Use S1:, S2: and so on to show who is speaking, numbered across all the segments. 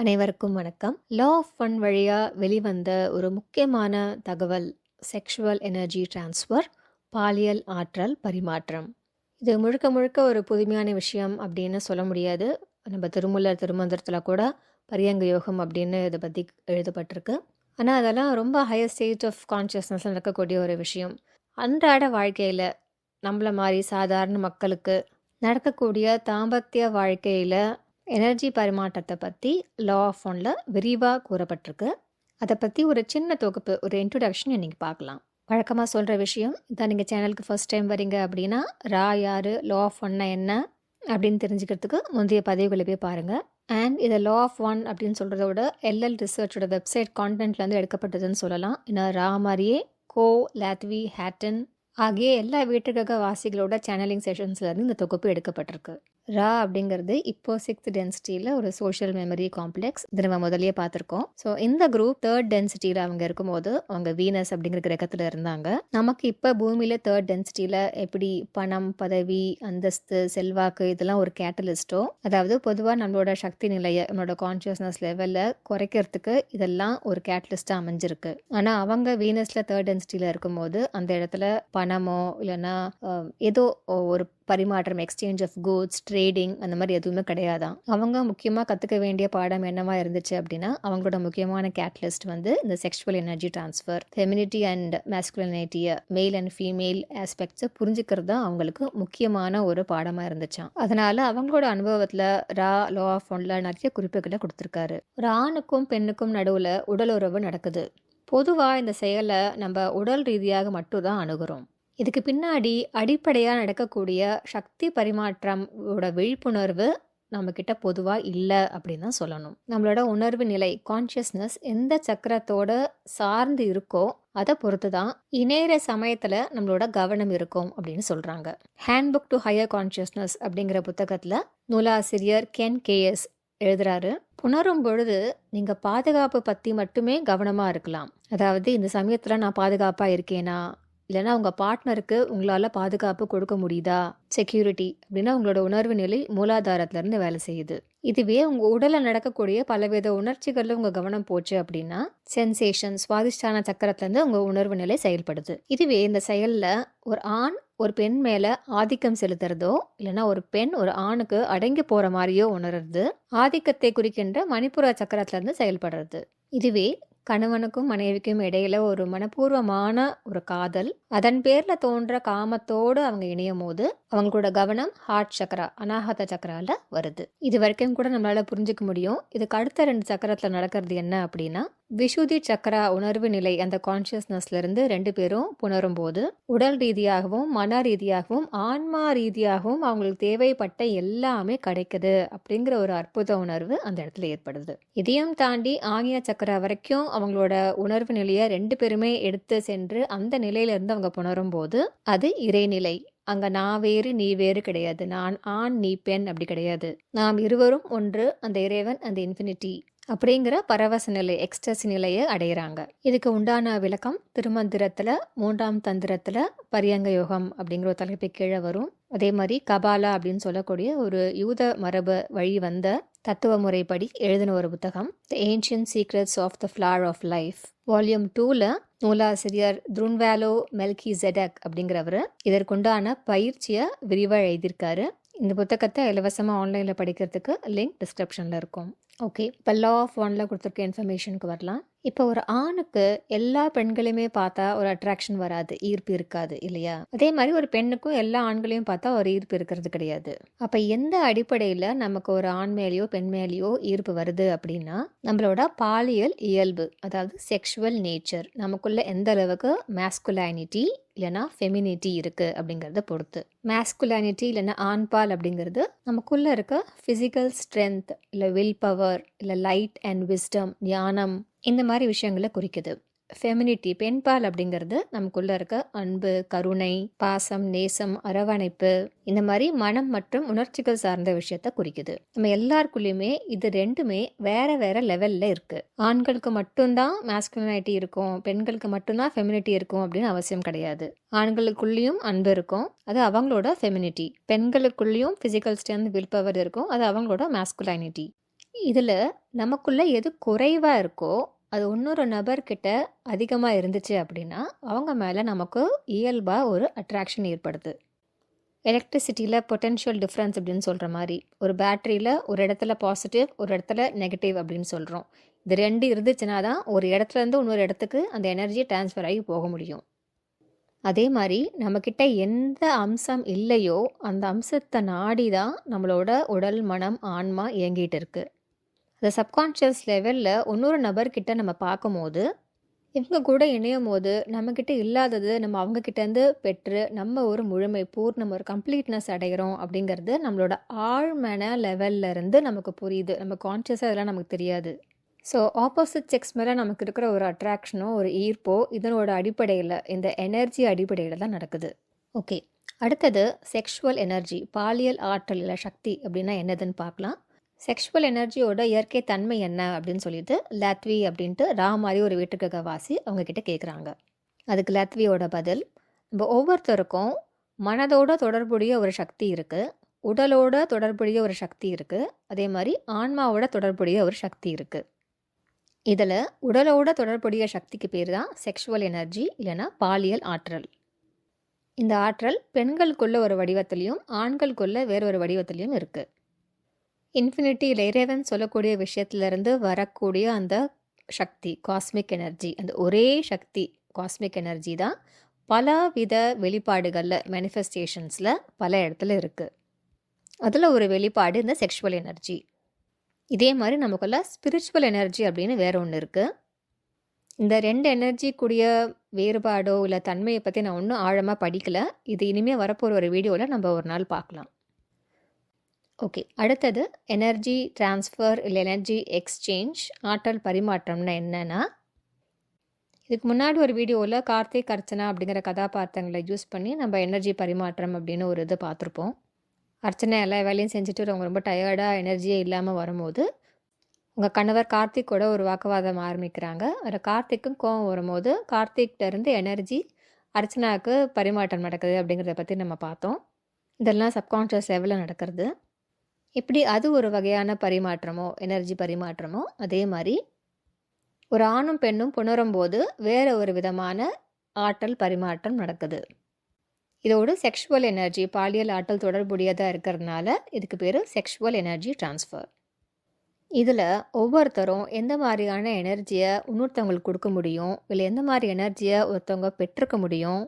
S1: அனைவருக்கும் வணக்கம். லா of one வழியாக வெளிவந்த ஒரு முக்கியமான தகவல் செக்ஷுவல் எனர்ஜி டிரான்ஸ்ஃபர் பாலியல் ஆற்றல் பரிமாற்றம். இது முழுக்க முழுக்க ஒரு புதுமையான விஷயம் அப்படின்னு சொல்ல முடியாது. நம்ம திருமூலர் திருமந்திரத்தில் கூட பரியங்க யோகம் அப்படின்னு இதை பற்றி எழுதப்பட்டிருக்கு. ஆனால் அதெல்லாம் ரொம்ப ஹையர் ஸ்டேட் ஆஃப் கான்ஷியஸ்னஸ் நடக்கக்கூடிய ஒரு விஷயம். அன்றாட வாழ்க்கையில் நம்மள மாதிரி சாதாரண மக்களுக்கு நடக்கக்கூடிய தாம்பத்திய வாழ்க்கையில் எனர்ஜி பரிமாற்றத்தை பற்றி லா ஆஃப் ஒனில் விரிவாக கூறப்பட்டிருக்கு. அதை பற்றி ஒரு சின்ன தொகுப்பு ஒரு இன்ட்ரடக்ஷன் இன்னைக்கு பார்க்கலாம். வழக்கமாக சொல்கிற விஷயம் இதான் நீங்கள் சேனலுக்கு ஃபர்ஸ்ட் டைம் வரீங்க அப்படின்னா ரா யார் லா ஆஃப் ஒன்னா என்ன அப்படின்னு தெரிஞ்சுக்கிறதுக்கு முந்தைய பதிவுகளை போய் பாருங்கள் அண்ட் இதை லா ஆஃப் ஒன் அப்படின்னு சொல்கிறத விட எல்எல் ரிசர்ச்சோட வெப்சைட் கான்டென்ட்லேருந்து எடுக்கப்பட்டதுன்னு சொல்லலாம். ஏன்னா ரா மாதிரியே கோ லாத்வி ஹேட்டன் ஆகிய எல்லா வீட்டுக்கக வாசிகளோட சேனலிங் செஷன்ஸ்லேருந்து இந்த தொகுப்பு எடுக்கப்பட்டிருக்கு. ரா அப்படிங்கிறது இப்போ சிக்ஸ்த் டென்சிட்டியில் ஒரு சோஷியல் மெமரி காம்ப்ளெக்ஸ் இது நம்ம முதல்லயே பார்த்துருக்கோம். ஸோ இந்த குரூப் தேர்ட் டென்சிட்டியில் அவங்க இருக்கும்போது அவங்க வீனஸ் அப்படிங்கிற கிரகத்தில் இருந்தாங்க. நமக்கு இப்போ பூமியில் தேர்ட் டென்சிட்டியில் எப்படி பணம் பதவி அந்தஸ்து செல்வாக்கு இதெல்லாம் ஒரு கேட்டலிஸ்ட்டோ அதாவது பொதுவாக நம்மளோட சக்தி நிலையை நம்மளோட கான்ஷியஸ்னஸ் லெவலில் குறைக்கிறதுக்கு இதெல்லாம் ஒரு கேட்டலிஸ்ட்டாக அமைஞ்சிருக்கு. ஆனால் அவங்க வீனஸில் தேர்ட் டென்சிட்டியில் இருக்கும்போது அந்த இடத்துல பணமோ இல்லைன்னா ஏதோ ஒரு பரிமாற்றம் எக்ஸ்சேஞ்ச் ஆஃப் கோட்ஸ் ட்ரேடிங் அந்த மாதிரி எதுவுமே கிடையாதான். அவங்க முக்கியமாக கற்றுக்க வேண்டிய பாடம் என்னவா இருந்துச்சு அப்படின்னா அவங்களோட முக்கியமான கேட்லிஸ்ட் வந்து இந்த sexual energy transfer femininity and மேஸ்குலினிட்டியை male and female ஆஸ்பெக்ட்ஸை புரிஞ்சுக்கிறது தான் அவங்களுக்கு முக்கியமான ஒரு பாடமாக இருந்துச்சான் அதனால அவங்களோட அனுபவத்தில் ரா லா ஆஃப் ஒன்ல நிறைய குறிப்புகளை கொடுத்துருக்காரு. ஒரு ஆணுக்கும் பெண்ணுக்கும் நடுவில் உடல் உறவு நடக்குது. பொதுவாக இந்த செயலை நம்ம உடல் ரீதியாக மட்டும்தான் அணுகிறோம். இதுக்கு பின்னாடி அடிப்படையாக நடக்கக்கூடிய சக்தி பரிமாற்றம் ஓட விழிப்புணர்வு நம்மக்கிட்ட பொதுவாக இல்லை அப்படின்னு தான் சொல்லணும். நம்மளோட உணர்வு நிலை கான்ஷியஸ்னஸ் எந்த சக்கரத்தோட சார்ந்து இருக்கோ அதை பொறுத்து தான் இணையிற சமயத்தில் நம்மளோட கவனம் இருக்கும் அப்படின்னு சொல்கிறாங்க ஹேண்ட்புக் டு ஹையர் கான்ஷியஸ்னஸ் அப்படிங்கிற புத்தகத்தில் நூலாசிரியர் கென் கேஎஸ் எழுதுறாரு. புணரும் பொழுது நீங்கள் பாதுகாப்பு பற்றி மட்டுமே கவனமாக இருக்கலாம். அதாவது இந்த சமயத்தில் நான் பாதுகாப்பாக இருக்கேனா? இல்லைன்னா உங்கள் பார்ட்னருக்கு உங்களால் பாதுகாப்பு கொடுக்க முடியுதா? செக்யூரிட்டி அப்படின்னா உங்களோட உணர்வு நிலை மூலாதாரத்துலேருந்து வேலை செய்யுது. இதுவே உங்கள் உடலில் நடக்கக்கூடிய பலவித உணர்ச்சிகளில் உங்கள் கவனம் போச்சு அப்படின்னா சென்சேஷன் சுவாதிஷ்டான சக்கரத்துலேருந்து உங்கள் உணர்வு நிலை செயல்படுது. இதுவே இந்த செயலில் ஒரு ஆண் ஒரு பெண் மேலே ஆதிக்கம் செலுத்துறதோ இல்லைன்னா ஒரு பெண் ஒரு ஆணுக்கு அடங்கி போகிற மாதிரியோ உணர்றது ஆதிக்கத்தை குறிக்கின்ற மணிப்புற சக்கரத்துலேருந்து செயல்படுறது. இதுவே கணவனுக்கும் மனைவிக்கும் இடையில ஒரு மனப்பூர்வமான ஒரு காதல். அதன் பேர்ல தோன்ற காமத்தோடு அவங்க இணையும் போது அவங்களோட கவனம் ஹார்ட் சக்கரா அனாகத சக்கரால வருது. இது வரைக்கும் கூட நம்மளால புரிஞ்சுக்க முடியும். இதுக்கு அடுத்த ரெண்டு சக்கரத்துல நடக்கிறது என்ன அப்படின்னா விஷுதி சக்கரா உணர்வு நிலை அந்த கான்ஷியஸ்னஸ்லேருந்து ரெண்டு பேரும் புணரும் போது உடல் ரீதியாகவும் மன ரீதியாகவும் ஆன்மா ரீதியாகவும் அவங்களுக்கு தேவைப்பட்ட எல்லாமே கிடைக்குது அப்படிங்கிற ஒரு அற்புத உணர்வு அந்த இடத்துல ஏற்படுது. இதையும் தாண்டி ஆங்கிய சக்கரா வரைக்கும் அவங்களோட உணர்வு நிலையை ரெண்டு பேருமே எடுத்து சென்று அந்த நிலையிலிருந்து அவங்க புணரும் போது அது இறைநிலை. அங்க நான் வேறு நீ வேறு கிடையாது. நான் ஆண் நீ பெண் அப்படி கிடையாது. நாம் இருவரும் ஒன்று அந்த இறைவன் அந்த இன்ஃபினிட்டி அப்படிங்கிற பரவச நிலை எக்ஸ்டசி நிலையை அடையிறாங்க. இதுக்கு உண்டான விளக்கம் திருமந்திரத்தில் மூன்றாம் தந்திரத்தில் பரியங்க யோகம் அப்படிங்கிற ஒரு தலைப்பு கீழே வரும். அதே மாதிரி கபாலா அப்படின்னு சொல்லக்கூடிய ஒரு யூத மரபு வழி வந்த தத்துவ முறைப்படி எழுதின ஒரு புத்தகம் the ancient secrets of the flower of life volume டூவில் நூலாசிரியர் த்ருன்வேலோ மெல்கி ஜெடக் அப்படிங்கிறவர் இதற்குண்டான பயிற்சியை விரிவாக எழுதியிருக்காரு. இந்த புத்தகத்தை இலவசமாக ஆன்லைனில் படிக்கிறதுக்கு லிங்க் டிஸ்கிரிப்ஷனில் இருக்கும். ஓகே இப்போ லா ஆஃப் ஒனில் கொடுத்துருக்க இன்ஃபர்மேஷனுக்கு வரலாம். இப்போ ஒரு ஆணுக்கு எல்லா பெண்களையுமே பார்த்தா ஒரு அட்ராக்ஷன் வராது ஈர்ப்பு இருக்காது இல்லையா? அதே மாதிரி ஒரு பெண்ணுக்கும் எல்லா ஆண்களையும் பார்த்தா ஒரு ஈர்ப்பு இருக்கிறது கிடையாது. அப்போ எந்த அடிப்படையில் நமக்கு ஒரு ஆண் மேலேயோ பெண் மேலேயோ ஈர்ப்பு வருது அப்படின்னா நம்மளோட பாலியல் இயல்பு அதாவது செக்ஷுவல் நேச்சர் நமக்குள்ள எந்த அளவுக்கு மேஸ்குலானிட்டி இல்லைன்னா ஃபெமினிட்டி இருக்கு அப்படிங்கிறத பொறுத்து. மேஸ்குலானிட்டி இல்லைன்னா ஆண்பால் அப்படிங்கிறது நமக்குள்ள இருக்க ஃபிசிக்கல் ஸ்ட்ரென்த் இல்லை வில் பவர் இல்லை லைட் அண்ட் விஸ்டம் ஞானம் இந்த மாதிரி விஷயங்களை குறிக்குது. ஃபெமினிட்டி பெண்பால் அப்படிங்கிறது நமக்குள்ள இருக்க அன்பு கருணை பாசம் நேசம் அரவணைப்பு இந்த மாதிரி மனம் மற்றும் உணர்ச்சிகள் சார்ந்த விஷயத்த குறிக்குது. நம்ம எல்லாருக்குள்ளேயுமே இது ரெண்டுமே வேற வேற லெவல்ல இருக்கு. ஆண்களுக்கு மட்டும்தான் மேஸ்குலினிட்டி இருக்கும் பெண்களுக்கு மட்டும்தான் ஃபெமினிட்டி இருக்கும் அப்படின்னு அவசியம் கிடையாது. ஆண்களுக்குள்ளேயும் அன்பு இருக்கும் அது அவங்களோட ஃபெமினிட்டி பெண்களுக்குள்ளேயும் ஃபிசிக்கல் ஸ்ட்ரென்த் வில் பவர் இருக்கும் அது அவங்களோட மேஸ்குலைனிட்டி இதில் நமக்குள்ளே எது குறைவாக இருக்கோ அது இன்னொரு நபர்கிட்ட அதிகமாக இருந்துச்சு அப்படின்னா அவங்க மேலே நமக்கு இயல்பாக ஒரு அட்ராக்ஷன் ஏற்படுது. எலக்ட்ரிசிட்டியில் பொட்டென்ஷியல் டிஃப்ரென்ஸ் அப்படின்னு சொல்கிற மாதிரி ஒரு பேட்டரியில் ஒரு இடத்துல பாசிட்டிவ் ஒரு இடத்துல நெகட்டிவ் அப்படின்னு சொல்கிறோம் இது ரெண்டு இருந்துச்சுன்னா தான் ஒரு இடத்துலேருந்து இன்னொரு இடத்துக்கு அந்த எனர்ஜி ட்ரான்ஸ்ஃபர் ஆகி போக முடியும். அதே மாதிரி நம்மக்கிட்ட எந்த அம்சம் இல்லையோ அந்த அம்சத்தை நாடி தான் நம்மளோட உடல் மனம் ஆன்மா இயங்கிட்டு இருக்குது அந்த சப்கான்ஷியஸ் லெவலில் இன்னொரு நபர்கிட்ட நம்ம பார்க்கும்போது இவங்க கூட இணையும் போது நம்மக்கிட்ட இல்லாதது நம்ம அவங்கக்கிட்டேருந்து பெற்று நம்ம ஒரு முழுமை பூர்ணம் ஒரு கம்ப்ளீட்னஸ் அடைகிறோம் அப்படிங்கிறது நம்மளோட ஆழ்மன லெவல்ல இருந்து நமக்கு புரியுது. நம்ம கான்ஷியஸாக இதெல்லாம் நமக்கு தெரியாது. ஸோ ஆப்போசிட் செக்ஸ் மேலே நமக்கு இருக்கிற ஒரு அட்ராக்ஷனோ ஒரு ஈர்ப்போ இதனோட அடிப்படையில் இந்த எனர்ஜி அடிப்படையில் தான் நடக்குது. ஓகே அடுத்தது செக்ஷுவல் எனர்ஜி பாலியல் ஆற்றல் இல்லை சக்தி அப்படின்னா என்னதுன்னு பார்க்கலாம். செக்ஷுவல் எனர்ஜியோட இயற்கை தன்மை என்ன அப்படின்னு சொல்லிட்டு லாத்வி அப்படின்ட்டு ரா மாதிரி ஒரு வீட்டுக்கு வாசி அவங்கக்கிட்ட கேட்குறாங்க அதுக்கு லாத்வியோட பதில் நம்ம ஒவ்வொருத்தருக்கும் மனதோட தொடர்புடைய ஒரு சக்தி இருக்குது உடலோட தொடர்புடைய ஒரு சக்தி இருக்குது அதே மாதிரி ஆன்மாவோட தொடர்புடைய ஒரு சக்தி இருக்குது இதில் உடலோட தொடர்புடைய சக்திக்கு பேர் தான் செக்ஷுவல் எனர்ஜி இல்லைனா பாலியல் ஆற்றல். இந்த ஆற்றல் பெண்களுக்குள்ள ஒரு வடிவத்திலையும் ஆண்களுக்குள்ள வேறொரு வடிவத்திலையும் இருக்குது இன்ஃபினிட்டியில் இறைவன் சொல்லக்கூடிய விஷயத்துலேருந்து வரக்கூடிய அந்த சக்தி காஸ்மிக் எனர்ஜி அந்த ஒரே சக்தி காஸ்மிக் எனர்ஜி தான் பல வித வெளிப்பாடுகளில் மேனிஃபெஸ்டேஷன்ஸில் பல இடத்துல இருக்குது அதில் ஒரு வெளிப்பாடு இந்த செக்ஷுவல் எனர்ஜி இதே மாதிரி நமக்குள்ள ஸ்பிரிச்சுவல் எனர்ஜி அப்படின்னு வேற ஒன்று இருக்குது இந்த ரெண்டு எனர்ஜி கூடிய வேறுபாடோ இல்லை தன்மையை பற்றி நான் ஒன்றும் ஆழமாக படிக்கலை. இது இனிமேல் வரப்போகிற ஒரு வீடியோவில் நம்ம ஒரு நாள் பார்க்கலாம். ஓகே அடுத்தது எனர்ஜி ட்ரான்ஸ்ஃபர் இல்லை எனர்ஜி எக்ஸ்சேஞ்ச் ஆற்றல் பரிமாற்றம்னா என்னென்னா இதுக்கு முன்னாடி ஒரு வீடியோவில் கார்த்திக் அர்ச்சனா அப்படிங்கிற கதாபாத்திரங்களை யூஸ் பண்ணி நம்ம எனர்ஜி பரிமாற்றம் அப்படின்னு ஒரு இது பார்த்துருப்போம். அர்ச்சனை எல்லா வேலையும் செஞ்சுட்டு அவங்க ரொம்ப டயர்டாக எனர்ஜியே இல்லாமல் வரும்போது உங்கள் கணவர் கார்த்திக்கோட ஒரு வாக்குவாதம் ஆரம்பிக்கிறாங்க. அதில் கார்த்திக்கும் கோவம் வரும்போது கார்த்திக்கிட்ட இருந்து எனர்ஜி அர்ச்சனாவுக்கு பரிமாற்றம் நடக்குது அப்படிங்கிறத பற்றி நம்ம பார்த்தோம். இதெல்லாம் சப்கான்ஷியஸ் லெவலில் நடக்கிறது. இப்படி அது ஒரு வகையான பரிமாற்றமோ எனர்ஜி பரிமாற்றமோ அதே மாதிரி ஒரு ஆணும் பெண்ணும் புணரும் போது வேறு ஒரு விதமான ஆற்றல் பரிமாற்றம் நடக்குது. இதோடு செக்ஷுவல் எனர்ஜி பாலியல் ஆற்றல் தொடர்புடையதாக இருக்கிறதுனால இதுக்கு பேர் செக்ஷுவல் எனர்ஜி ட்ரான்ஸ்ஃபர் இதில் ஒவ்வொருத்தரும் எந்த மாதிரியான எனர்ஜியை இன்னொருத்தவங்களுக்கு கொடுக்க முடியும்? இல்லை எந்த மாதிரி எனர்ஜியை ஒருத்தவங்க பெற்றுக்க முடியும்?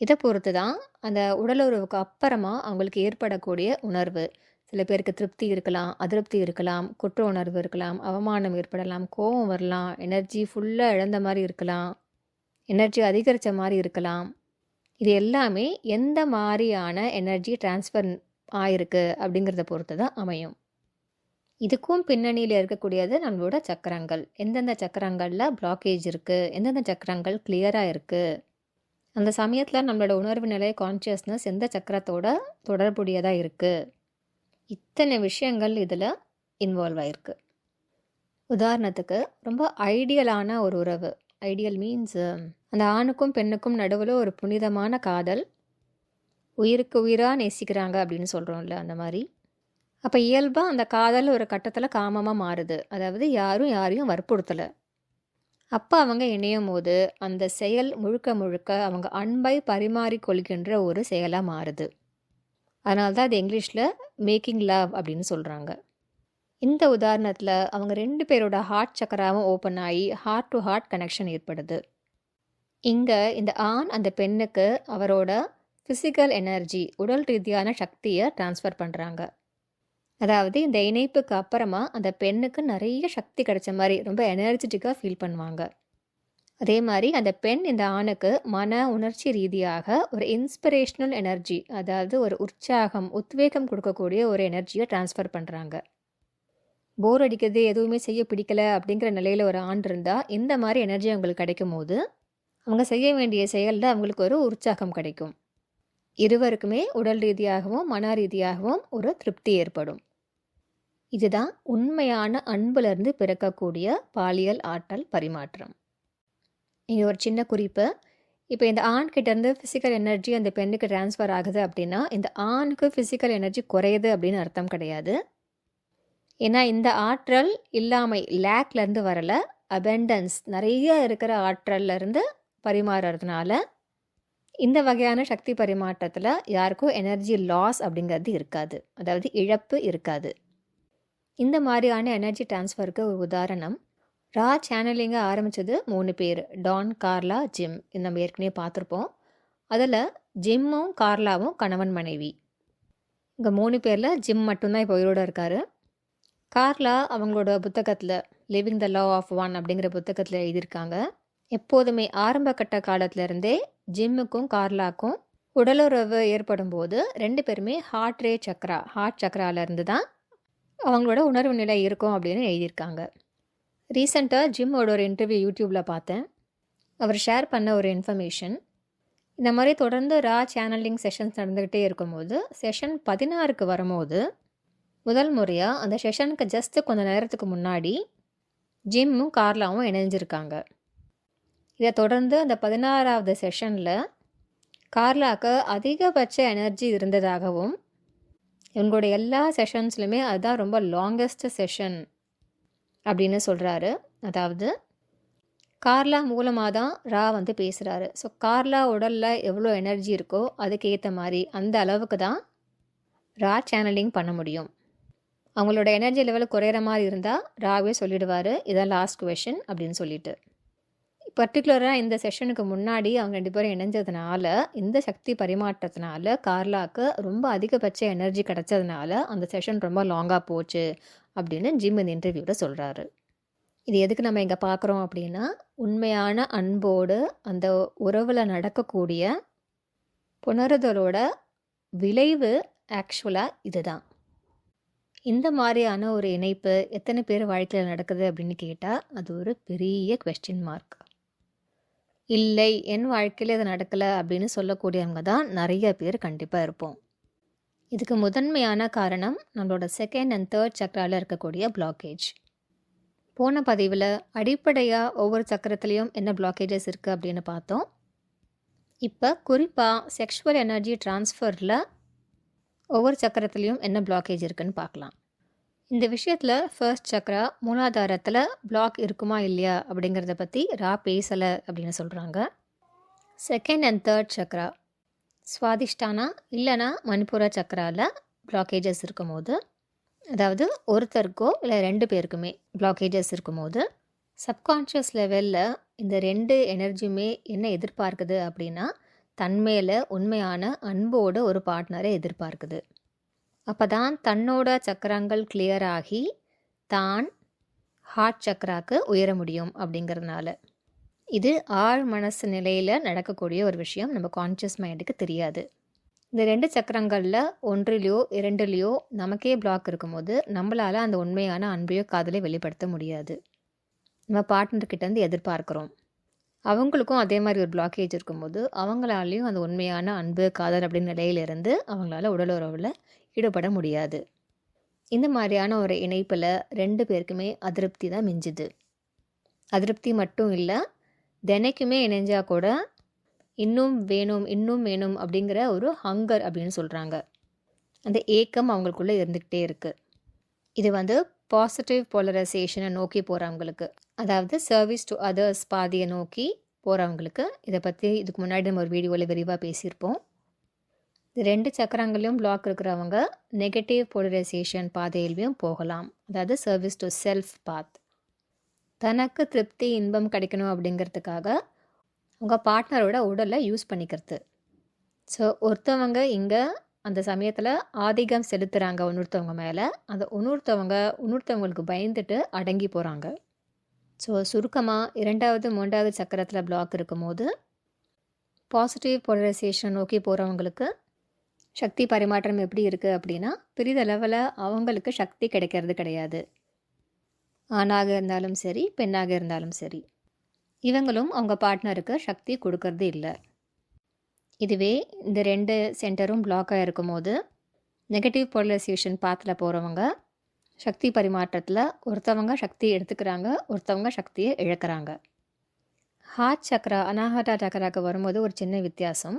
S1: இதை பொறுத்து தான் அந்த உடலுறவுக்கு அப்புறமா அவங்களுக்கு ஏற்படக்கூடிய உணர்வு. சில பேருக்கு திருப்தி இருக்கலாம் அதிருப்தி இருக்கலாம் குற்ற உணர்வு இருக்கலாம் அவமானம் ஏற்படலாம் கோபம் வரலாம் எனர்ஜி ஃபுல்லாக இழந்த மாதிரி இருக்கலாம் எனர்ஜி அதிகரித்த மாதிரி இருக்கலாம். இது எல்லாமே எந்த மாதிரியான எனர்ஜி டிரான்ஸ்ஃபர் ஆயிருக்கு அப்படிங்கிறத பொறுத்து தான் அமையும். இதுக்கும் பின்னணியில் இருக்கக்கூடியது நம்மளோட சக்கரங்கள். எந்தெந்த சக்கரங்களில் பிளாக்கேஜ் இருக்குது எந்தெந்த சக்கரங்கள் கிளியராக இருக்குது அந்த சமயத்தில் நம்மளோட உணர்வு நிலை கான்சியஸ்னஸ் எந்த சக்கரத்தோட தொடர்புடையதாக இருக்குது இத்தனை விஷயங்கள் இதில் இன்வால்வ் ஆகிருக்கு உதாரணத்துக்கு ரொம்ப ஐடியலான ஒரு உறவு. ஐடியல் மீன்ஸ் அந்த ஆணுக்கும் பெண்ணுக்கும் நடுவில் ஒரு புனிதமான காதல். உயிருக்கு உயிராக நேசிக்கிறாங்க அப்படின்னு சொல்கிறோம்ல அந்த மாதிரி. அப்போ இயல்பாக அந்த காதல் ஒரு கட்டத்தில் காமமாக மாறுது. அதாவது யாரும் யாரையும் வற்புறுத்தலை. அப்போ அவங்க இணையும் போது அந்த செயல் முழுக்க முழுக்க அவங்க அன்பை பரிமாறிக்கொள்கின்ற ஒரு செயலாக மாறுது. அதனால தான் அது இங்கிலீஷில் மேக்கிங் லவ் அப்படின்னு சொல்கிறாங்க இந்த உதாரணத்தில் அவங்க ரெண்டு பேரோட ஹார்ட் சக்கராவும் ஓப்பன் ஆகி ஹார்ட் டு ஹார்ட் கனெக்ஷன் ஏற்படுது. இங்கே இந்த ஆண் அந்த பெண்ணுக்கு அவரோட ஃபிசிக்கல் எனர்ஜி உடல் ரீதியான சக்தியை ட்ரான்ஸ்ஃபர் பண்ணுறாங்க அதாவது இந்த இணைப்புக்கு அப்புறமா அந்த பெண்ணுக்கு நிறைய சக்தி கிடைச்ச மாதிரி ரொம்ப எனர்ஜெட்டிக்காக ஃபீல் பண்ணுவாங்க. அதே மாதிரி அந்த பெண் இந்த ஆணுக்கு மன உணர்ச்சி ரீதியாக ஒரு இன்ஸ்பிரேஷ்னல் எனர்ஜி அதாவது ஒரு உற்சாகம் உத்வேகம் கொடுக்கக்கூடிய ஒரு எனர்ஜியை ட்ரான்ஸ்ஃபர் பண்ணுறாங்க போர் அடிக்கிறது எதுவுமே செய்ய பிடிக்கல அப்படிங்கிற நிலையில் ஒரு ஆண் இருந்தால் இந்த மாதிரி எனர்ஜி அவங்களுக்கு கிடைக்கும் போது அவங்க செய்ய வேண்டிய செயலில் அவங்களுக்கு ஒரு உற்சாகம் கிடைக்கும். இருவருக்குமே உடல் ரீதியாகவும் மன ரீதியாகவும் ஒரு திருப்தி ஏற்படும். இதுதான் உண்மையான அன்புலேருந்து பிறக்கக்கூடிய பாலியல் ஆற்றல் பரிமாற்றம். இங்கே ஒரு சின்ன குறிப்பு. இப்போ இந்த ஆண்கிட்டேருந்து ஃபிசிக்கல் எனர்ஜி அந்த பெண்ணுக்கு ட்ரான்ஸ்ஃபர் ஆகுது அப்படின்னா இந்த ஆணுக்கு ஃபிசிக்கல் எனர்ஜி குறையுது அப்படின்னு அர்த்தம் கிடையாது. ஏன்னா இந்த ஆற்றல் இல்லாமை லேக்லேருந்து வரல. அபெண்டன்ஸ் நிறைய இருக்கிற ஆற்றல்லேருந்து பரிமாறுறதுனால இந்த வகையான சக்தி பரிமாற்றத்தில் யாருக்கும் எனர்ஜி லாஸ் அப்படிங்கிறது இருக்காது. அதாவது இழப்பு இருக்காது. இந்த மாதிரியான எனர்ஜி டிரான்ஸ்ஃபருக்கு ஒரு உதாரணம். ரா சேனலிங்கை ஆரம்பித்தது மூணு பேர். Don Carla Jim. இது நம்ம ஏற்கனவே பார்த்துருப்போம் அதில் ஜிம்மும் கார்லாவும் கணவன் மனைவி. இங்கே மூணு பேரில் ஜிம் மட்டும்தான் இப்போ உயிரோடு இருக்கார். கார்லா அவங்களோட புத்தகத்தில் living the law of one அப்படிங்கிற புத்தகத்தில் எழுதியிருக்காங்க. எப்போதுமே ஆரம்ப கட்ட காலத்திலேருந்தே ஜிம்முக்கும் கார்லாக்கும் உடலுறவு ஏற்படும் போது ரெண்டு பேருமே ஹார்ட் ரே சக்ரா ஹார்ட் சக்ராலேருந்து தான் அவங்களோட உணர்வு நிலை இருக்கும் அப்படின்னு எழுதியிருக்காங்க. ரீசெண்டாக ஜிம்மோட ஒரு இன்டர்வியூ யூடியூப்பில் பார்த்தேன். அவர் ஷேர் பண்ண ஒரு இன்ஃபர்மேஷன் இந்த மாதிரி தொடர்ந்து ரா சேனலிங் செஷன்ஸ் நடந்துக்கிட்டே இருக்கும்போது செஷன் பதினாறுக்கு வரும்போது முதல் முறையாக அந்த செஷனுக்கு ஜஸ்ட்டு கொஞ்சம் நேரத்துக்கு முன்னாடி ஜிம்மும் கார்லாவும் இணைஞ்சிருக்காங்க. இதை தொடர்ந்து அந்த பதினாறாவது செஷனில் கார்லாக்கு அதிகபட்ச எனர்ஜி இருந்ததாகவும் இவங்களோட எல்லா செஷன்ஸ்லையுமே அதுதான் ரொம்ப லாங்கஸ்ட் செஷன் அப்படின்னு சொல்கிறாரு அதாவது கார்லா மூலமாக தான் ரா வந்து பேசுகிறாரு ஸோ கார்லா உடலில் எவ்வளோ எனர்ஜி இருக்கோ அதுக்கேற்ற மாதிரி அந்த அளவுக்கு தான் ரா சேனலிங் பண்ண முடியும். அவங்களோட எனர்ஜி லெவல் குறையிற மாதிரி இருந்தால் ராவே சொல்லிடுவார் இதான் லாஸ்ட் கொஷின் அப்படின்னு சொல்லிட்டு. பர்டிகுலராக இந்த செஷனுக்கு முன்னாடி அவங்க ரெண்டு பேரும் இணைஞ்சதுனால இந்த சக்தி பரிமாற்றத்தினால கார்லாக்கு ரொம்ப அதிகபட்ச எனர்ஜி கிடச்சதுனால அந்த செஷன் ரொம்ப லாங்காக போச்சு. அப்படின்னு ஜிம் இந்த இன்டர்வியூவில் சொல்கிறாரு இது எதுக்கு நம்ம இங்கே பார்க்குறோம் அப்படின்னா உண்மையான அன்போடு அந்த உறவில் நடக்கக்கூடிய புணருதலோட விளைவு ஆக்சுவலாக இதுதான். இந்த மாதிரியான ஒரு இணைப்பு எத்தனை பேர் வாழ்க்கையில் நடக்குது அப்படின்னு கேட்டால் அது ஒரு பெரிய கொஸ்டின் மார்க் இல்லை என் வாழ்க்கையில் இது நடக்கலை அப்படின்னு சொல்லக்கூடியவங்க தான் நிறைய பேர் கண்டிப்பாக இருப்போம். இதுக்கு முதன்மையான காரணம் நம்மளோட செகண்ட் அண்ட் தேர்ட் சக்கராவில் இருக்கக்கூடிய பிளாக்கேஜ் போன பதிவில் அடிப்படையாக ஒவ்வொரு சக்கரத்துலேயும் என்ன பிளாக்கேஜஸ் இருக்குது அப்படின்னு பார்த்தோம். இப்போ குறிப்பாக செக்ஷுவல் எனர்ஜி டிரான்ஸ்ஃபரில் ஒவ்வொரு சக்கரத்துலேயும் என்ன பிளாக்கேஜ் இருக்குன்னு பார்க்கலாம். இந்த விஷயத்தில் ஃபர்ஸ்ட் சக்கரா மூலாதாரத்தில் பிளாக் இருக்குமா இல்லையா அப்படிங்கிறத பற்றி ரா பேசலை அப்படின்னு சொல்கிறாங்க second and third chakra Swadhisthana? இல்லைனா மணிப்புர சக்கராவில் பிளாக்கேஜஸ் இருக்கும்போது? அதாவது ஒருத்தருக்கோ இல்லை ரெண்டு பேருக்குமே பிளாக்கேஜஸ் இருக்கும்போது சப்கான்ஷியஸ் லெவலில் இந்த ரெண்டு எனர்ஜியுமே என்ன எதிர்பார்க்குது அப்படின்னா தன்மையில் உண்மையான அன்போடு ஒரு பார்ட்னரை எதிர்பார்க்குது. அப்போ தான் தன்னோட சக்கரங்கள் கிளியர் ஆகி தான் ஹார்ட் சக்கராக்கு உயர முடியும் அப்படிங்கிறதுனால. இது ஆழ் மனசு நிலையில் நடக்கக்கூடிய ஒரு விஷயம். நம்ம கான்ஷியஸ் மைண்டுக்கு தெரியாது. இந்த ரெண்டு சக்கரங்களில் ஒன்றிலையோ இரண்டுலேயோ நமக்கே பிளாக் இருக்கும்போது நம்மளால் அந்த உண்மையான அன்பையோ காதலை வெளிப்படுத்த முடியாது. நம்ம பார்ட்னர்கிட்டேருந்து எதிர்பார்க்குறோம். அவங்களுக்கும் அதே மாதிரி ஒரு பிளாக்கேஜ் இருக்கும்போது அவங்களாலையும் அந்த உண்மையான அன்பு காதல் அப்படின்னு நிலையிலிருந்து அவங்களால உடல் உறவில் ஈடுபட முடியாது. இந்த மாதிரியான ஒரு இணைப்பில் ரெண்டு பேருக்குமே அதிருப்தி தான் மிஞ்சுது. அதிருப்தி மட்டும் இல்லை தினைக்குமே இணைஞ்சால் கூட இன்னும் வேணும் இன்னும் வேணும் அப்படிங்கிற ஒரு ஹங்கர் அப்படின்னு சொல்கிறாங்க அந்த ஏக்கம் அவங்களுக்குள்ளே இருந்துக்கிட்டே இருக்குது இது வந்து பாசிட்டிவ் போலரைசேஷனை நோக்கி போகிறவங்களுக்கு அதாவது சர்வீஸ் டு அதர்ஸ் பாதியை நோக்கி போகிறவங்களுக்கு இதை பற்றி இதுக்கு முன்னாடி நம்ம ஒரு வீடியோவில் விரிவாக பேசியிருப்போம். ரெண்டு சக்கரங்களையும் பிளாக் இருக்கிறவங்க நெகட்டிவ் போலரைசேஷன் பாதையிலையும் போகலாம். அதாவது சர்வீஸ் டு செல்ஃப் பாத் தனக்கு திருப்தி இன்பம் கிடைக்கணும் அப்படிங்கிறதுக்காக உங்கள் பார்ட்னரோட உடலை யூஸ் பண்ணிக்கிறது. ஸோ ஒருத்தவங்க இங்கே அந்த சமயத்தில் ஆதிக்கம் செலுத்துகிறாங்க இன்னொருத்தவங்க மேலே. அந்த இன்னொருத்தவங்க இன்னொருத்தவங்களுக்கு பயந்துட்டு அடங்கி போகிறாங்க ஸோ சுருக்கமாக இரண்டாவது மூன்றாவது சக்கரத்தில் பிளாக் இருக்கும்போது பாசிட்டிவ் போலரைசேஷன் நோக்கி போகிறவங்களுக்கு சக்தி பரிமாற்றம் எப்படி இருக்குது அப்படின்னா பெரிதளவில் அவங்களுக்கு சக்தி கிடைக்கிறது கிடையாது. ஆணாக இருந்தாலும் சரி பெண்ணாக இருந்தாலும் சரி இவங்களும் அவங்க பார்ட்னருக்கு சக்தி கொடுக்கறது இல்லை. இதுவே இந்த ரெண்டு சென்டரும் பிளாக்காக இருக்கும் போது நெகட்டிவ் போலரைசேஷன் பாத்தில் போகிறவங்க சக்தி பரிமாற்றத்தில் ஒருத்தவங்க சக்தி எடுத்துக்கிறாங்க ஒருத்தவங்க சக்தியை இழக்கிறாங்க. ஹார்ட் சக்கரா அனாஹாட்டா சக்கராக்கு வரும்போது ஒரு சின்ன வித்தியாசம்.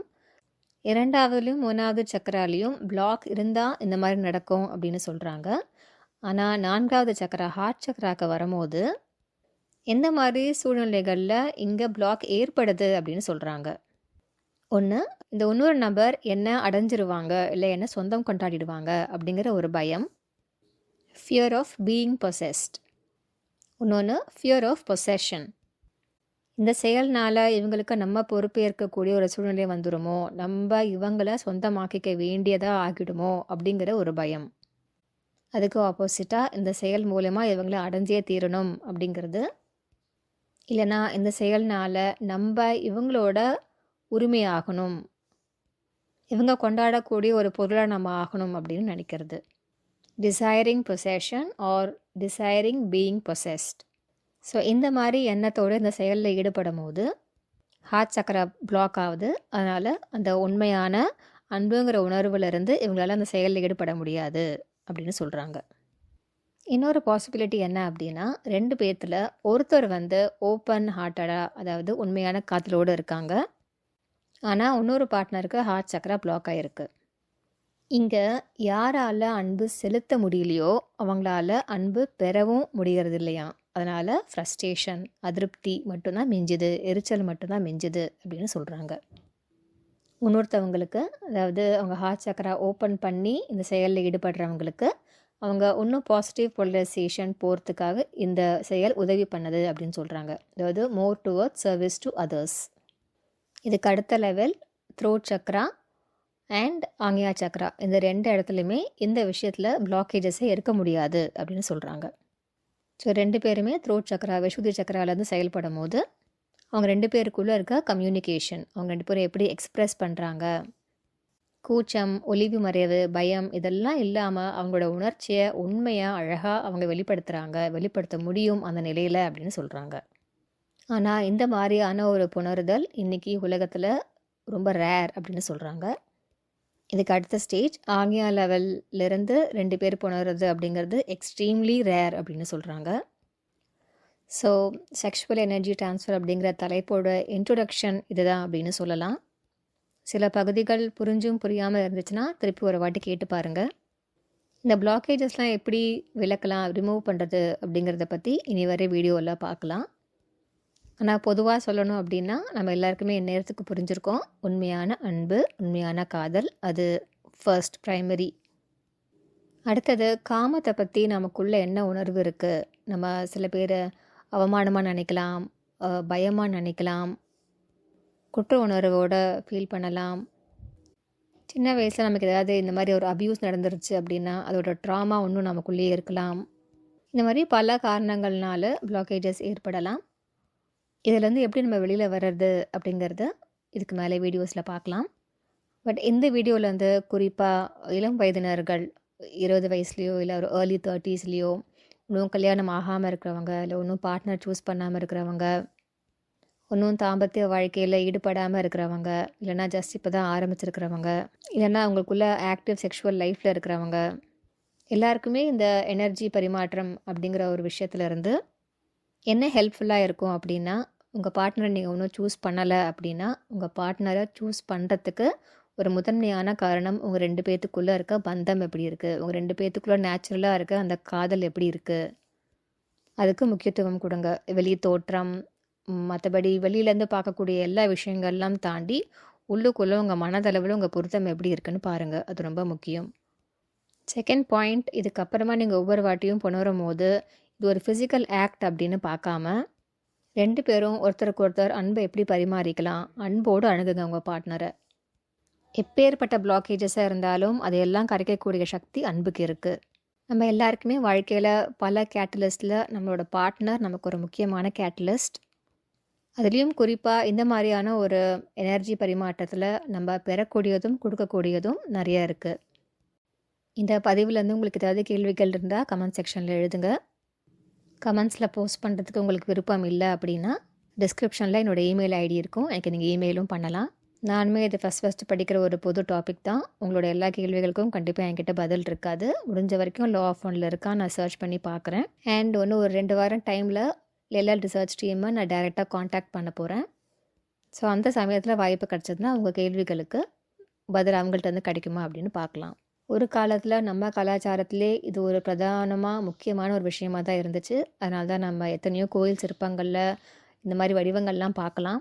S1: இரண்டாவதுலேயும் மூணாவது சக்கராலையும் பிளாக் இருந்தால் இந்த மாதிரி நடக்கும் அப்படின்னு சொல்கிறாங்க ஆனால் நான்காவது சக்கரா ஹார்ட் சக்கராக்கு வரும்போது எந்த மாதிரி சூழ்நிலைகளில் இங்கே பிளாக் ஏற்படுது அப்படின்னு சொல்கிறாங்க ஒன்று இந்த இன்னொரு நபர் என்ன அடைஞ்சிருவாங்க இல்லை என்ன சொந்தம் கொண்டாடிடுவாங்க அப்படிங்கிற ஒரு பயம். ஃபியர் ஆஃப் பீயிங் பொசஸ்ட் இன்னொன்று ஃபியர் ஆஃப் பொசஷன் இந்த செயல்னால் இவங்களுக்கு நம்ம பொறுப்பேற்கக்கூடிய ஒரு சூழ்நிலை வந்துடுமோ நம்ம இவங்களை சொந்தமாக்கிக்க வேண்டியதாக ஆகிடுமோ அப்படிங்கிற ஒரு பயம். அதுக்கு ஆப்போசிட்டாக இந்த செயல் மூலயமா இவங்களை அடைஞ்சே தீரணும் அப்படிங்கிறது. இல்லைனா இந்த செயல்னால் நம்ம இவங்களோட உரிமையாகணும் இவங்க கொண்டாடக்கூடிய ஒரு பொருளாக நம்ம ஆகணும் அப்படின்னு நினைக்கிறது. Desiring possession or desiring being possessed so இந்த மாதிரி எண்ணத்தோடு இந்த செயலில் ஈடுபடும் போது ஹார்ட் சக்கரை பிளாக் ஆகுது. அதனால் அந்த உண்மையான அன்புங்கிற உணர்வுலேருந்து இவங்களால அந்த செயலில் ஈடுபட முடியாது. அப்படின்னு சொல்கிறாங்க இன்னொரு பாசிபிலிட்டி என்ன அப்படின்னா ரெண்டு பேர்த்தில் ஒருத்தர் வந்து ஓப்பன் ஹார்ட்டடாக அதாவது உண்மையான காதலோடு இருக்காங்க. ஆனால் இன்னொரு பார்ட்னருக்கு ஹார்ட் சக்கரா பிளாக் ஆகிருக்கு இங்கே யாரால் அன்பு செலுத்த முடியலையோ அவங்களால அன்பு பெறவும் முடிகிறது இல்லையா அதனால் ஃப்ரஸ்ட்ரேஷன் அதிருப்தி மட்டும்தான் மிஞ்சுது எரிச்சல் மட்டும்தான் மிஞ்சுது அப்படின்னு சொல்கிறாங்க இன்னொருத்தவங்களுக்கு அதாவது அவங்க ஹார்ட் சக்கரா ஓப்பன் பண்ணி இந்த செயலில் ஈடுபடுறவங்களுக்கு அவங்க இன்னும் பாசிட்டிவ் போலரைசேஷன் போகிறதுக்காக இந்த செயல் உதவி பண்ணுது அப்படின்னு சொல்கிறாங்க அதாவது more toward service to others இதுக்கு அடுத்த லெவல் த்ரோட் சக்ரா அண்ட் ஆங்கியா சக்ரா இந்த ரெண்டு இடத்துலையுமே இந்த விஷயத்தில் பிளாக்கேஜஸே இருக்க முடியாது அப்படின்னு சொல்கிறாங்க ஸோ ரெண்டு பேருமே த்ரோட் சக்ரா விஷுதி சக்ராவிலேருந்து செயல்படும் போது அவங்க ரெண்டு பேருக்குள்ளே இருக்க கம்யூனிகேஷன் அவங்க ரெண்டு பேரும் எப்படி எக்ஸ்ப்ரெஸ் பண்ணுறாங்க கூச்சம் ஒளிவு மறைவு பயம் இதெல்லாம் இல்லாமல் அவங்களோட உணர்ச்சியை உண்மையாக அழகாக அவங்க வெளிப்படுத்துகிறாங்க வெளிப்படுத்த முடியும் அந்த நிலையில் அப்படின்னு சொல்கிறாங்க ஆனால் இந்த மாதிரியான ஒரு புணருதல் இன்றைக்கி உலகத்தில் ரொம்ப ரேர் அப்படின்னு சொல்கிறாங்க இதுக்கு அடுத்த ஸ்டேஜ் ஆங்கியா லெவல்லேருந்து ரெண்டு பேர் புணருது அப்படிங்கிறது எக்ஸ்ட்ரீம்லி ரேர் அப்படின்னு சொல்கிறாங்க ஸோ செக்ஷுவல் எனர்ஜி ட்ரான்ஸ்ஃபர் அப்படிங்கிற தலைப்போட இன்ட்ரொடக்ஷன் இதுதான் அப்படின்னு சொல்லலாம். சில பகுதிகள் புரிஞ்சும் புரியாமல் இருந்துச்சுன்னா திருப்பி ஒரு வாட்டி கேட்டு பாருங்கள் இந்த பிளாக்கேஜஸ்லாம் எப்படி விளக்கலாம் ரிமூவ் பண்ணுறது அப்படிங்கிறத பற்றி இனி வரை வீடியோவில் பார்க்கலாம். ஆனால் பொதுவாக சொல்லணும் அப்படின்னா நம்ம எல்லாருக்குமே நேரத்துக்கு புரிஞ்சிருக்கோம். உண்மையான அன்பு உண்மையான காதல் அது ஃபர்ஸ்ட் ப்ரைமரி அடுத்தது காமத்தை பற்றி நமக்குள்ளே என்ன உணர்வு இருக்குது நம்ம சில பேர் அவமானமாக நினைக்கலாம் பயமாக நினைக்கலாம் குற்ற உணர்வோட ஃபீல் பண்ணலாம். சின்ன வயசில் நமக்கு ஏதாவது இந்த மாதிரி ஒரு அப்யூஸ் நடந்துருச்சு அப்படின்னா அதோட ட்ராமா ஒன்றும் நமக்குள்ளேயே இருக்கலாம். இந்த மாதிரி பல காரணங்கள்னால பிளாக்கேஜஸ் ஏற்படலாம். இதிலேருந்து எப்படி நம்ம வெளியில் வர்றது அப்படிங்கிறது இதுக்கு மேலே வீடியோஸில் பார்க்கலாம். பட் இந்த வீடியோவில் வந்து குறிப்பாக இளம் வயதினர்கள் இருபது வயசுலேயோ இல்லை ஒரு ஏர்லி தேர்ட்டிஸ்லேயோ இன்னும் கல்யாணம் ஆகாமல் இருக்கிறவங்க இல்லை ஒன்றும் பார்ட்னர் சூஸ் பண்ணாமல் இருக்கிறவங்க ஒன்றும் தாம்பத்திய வாழ்க்கையில் ஈடுபடாமல் இருக்கிறவங்க இல்லைனா ஜஸ்ட் இப்போ தான் ஆரம்பிச்சிருக்கிறவங்க இல்லைன்னா அவங்களுக்குள்ள ஆக்டிவ் செக்ஷுவல் லைஃப்பில் இருக்கிறவங்க எல்லாருக்குமே இந்த எனர்ஜி பரிமாற்றம் அப்படிங்கிற ஒரு விஷயத்துலேருந்து என்ன ஹெல்ப்ஃபுல்லாக இருக்கும் அப்படின்னா உங்கள் பார்ட்னரை நீங்கள் ஒன்றும் சூஸ் பண்ணலை அப்படின்னா உங்கள் பார்ட்னரை சூஸ் பண்ணுறதுக்கு ஒரு முதன்மையான காரணம் உங்கள் ரெண்டு பேர்த்துக்குள்ளே இருக்க பந்தம் எப்படி இருக்குது உங்கள் ரெண்டு பேர்த்துக்குள்ளே நேச்சுரலாக இருக்க அந்த காதல் எப்படி இருக்குது அதுக்கு முக்கியத்துவம் கொடுங்க. வெளி தோற்றம் மற்றபடி வெளியிலேருந்து பார்க்கக்கூடிய எல்லா விஷயங்கள்லாம் தாண்டி உள்ளுக்குள்ளே உங்கள் மனதளவில் உங்கள் பொருத்தம் எப்படி இருக்குன்னு பாருங்கள் அது ரொம்ப முக்கியம். செகண்ட் பாயிண்ட் இதுக்கப்புறமா நீங்கள் ஒவ்வொரு வாட்டியும் புணரும் போது இது ஒரு ஃபிசிக்கல் ஆக்ட் அப்படின்னு பார்க்காம ரெண்டு பேரும் ஒருத்தருக்கு ஒருத்தர் அன்பை எப்படி பரிமாறிக்கலாம்? அன்போடு அணுகுங்க உங்கள் பார்ட்னரை எப்பேற்பட்ட பிளாக்கேஜஸாக இருந்தாலும் அதையெல்லாம் கரைக்கக்கூடிய சக்தி அன்புக்கு இருக்குது நம்ம எல்லாருக்குமே வாழ்க்கையில் பல கேட்டலிஸ்டில் நம்மளோட பார்ட்னர் நமக்கு ஒரு முக்கியமான கேட்டலிஸ்ட் அதுலேயும் குறிப்பாக இந்த மாதிரியான ஒரு எனர்ஜி பரிமாற்றத்தில் நம்ம பெறக்கூடியதும் கொடுக்கக்கூடியதும் நிறைய இருக்குது இந்த பதிவுலேருந்து உங்களுக்கு ஏதாவது கேள்விகள் இருந்தால் கமெண்ட் செக்ஷனில் எழுதுங்க. கமெண்ட்ஸில் போஸ்ட் பண்ணுறதுக்கு உங்களுக்கு விருப்பம் இல்லை அப்படின்னா டிஸ்கிரிப்ஷனில் என்னோடய இமெயில் ஐடி இருக்கும். எனக்கு நீங்கள் இமெயிலும் பண்ணலாம். நானுமே இது ஃபஸ்ட் ஃபஸ்ட்டு படிக்கிற ஒரு பொது டாபிக் தான். உங்களோட எல்லா கேள்விகளுக்கும் கண்டிப்பாக என்கிட்ட பதில் இருக்காது. முடிஞ்ச வரைக்கும் லோ ஆஃப் ஒனில் இருக்கா நான் சர்ச் பண்ணி பார்க்குறேன் அண்ட் ஒன்று ஒரு ரெண்டு வாரம் டைமில் எல்எல் ரிசர்ச் டீமை நான் டைரெக்டாக காண்டாக்ட் பண்ண போகிறேன் ஸோ அந்த சமயத்தில் வாய்ப்பு கிடச்சதுன்னா உங்கள் கேள்விகளுக்கு பதில் அவங்கள்ட்ட வந்து கிடைக்குமா அப்படின்னு பார்க்கலாம். ஒரு காலத்தில் நம்ம கலாச்சாரத்திலே இது ஒரு பிரதானமாக முக்கியமான ஒரு விஷயமா தான் இருந்துச்சு. அதனால தான் நம்ம எத்தனையோ கோயில் சிற்பங்களில் இந்த மாதிரி வடிவங்கள்லாம் பார்க்கலாம்.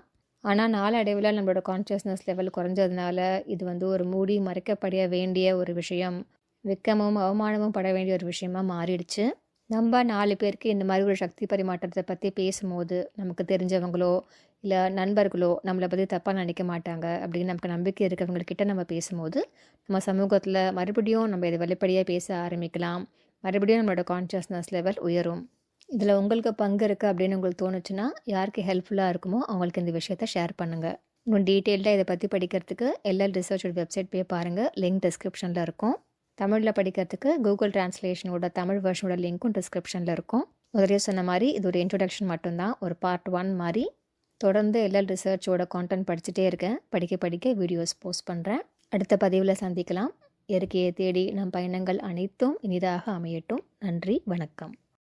S1: ஆனால் நாளடைவில் நம்மளோட கான்ஷியஸ்னஸ் லெவல் குறைஞ்சதுனால இது வந்து ஒரு மூடி மறைக்கப்பட வேண்டிய ஒரு விஷயம். வெக்கமும் அவமானமும் பட வேண்டிய ஒரு விஷயமா மாறிடுச்சு. நம்ம நாலு பேருக்கு இந்த மாதிரி ஒரு சக்தி பரிமாற்றத்தை பற்றி பேசும்போது நமக்கு தெரிஞ்சவங்களோ இல்லை நண்பர்களோ நம்மளை பற்றி தப்பாக நினைக்க மாட்டாங்க அப்படின்னு நமக்கு நம்பிக்கை இருக்கிறவங்கக்கிட்ட நம்ம பேசும்போது நம்ம சமூகத்தில் மறுபடியும் நம்ம இதை வெளிப்படையாக பேச ஆரம்பிக்கலாம். மறுபடியும் நம்மளோட கான்ஷியஸ்னஸ் லெவல் உயரும். இதில் உங்களுக்கு பங்கு இருக்குது அப்படின்னு உங்களுக்கு தோணுச்சுன்னா யாருக்கு ஹெல்ப்ஃபுல்லாக இருக்குமோ அவங்களுக்கு இந்த விஷயத்த ஷேர் பண்ணுங்கள் இன்னும் டீட்டெயில்டாக இதை பற்றி படிக்கிறதுக்கு எல்எல் ரிசர்ச்சோட வெப்சைட் போய் பாருங்கள் லிங்க் டிஸ்கிரிப்ஷனில் இருக்கும். தமிழில் படிக்கிறதுக்கு கூகுள் டிரான்ஸ்லேஷனோட தமிழ் வெர்ஷனோட லிங்க்கும் டிஸ்கிரிப்ஷனில் இருக்கும். முதலே சொன்ன மாதிரி இது ஒரு இன்ட்ரொடக்ஷன் மட்டும்தான். ஒரு பார்ட் ஒன் மாதிரி. தொடர்ந்து எல்எல் ரிசர்ச்சோட கான்டென்ட் படிச்சுட்டே இருக்கேன். படிக்க படிக்க வீடியோஸ் போஸ்ட் பண்ணுறேன் அடுத்த பதிவில் சந்திக்கலாம். இயற்கையை தேடி நம் பயணங்கள் அனைத்தும் இனிதாக அமையட்டும். நன்றி வணக்கம்.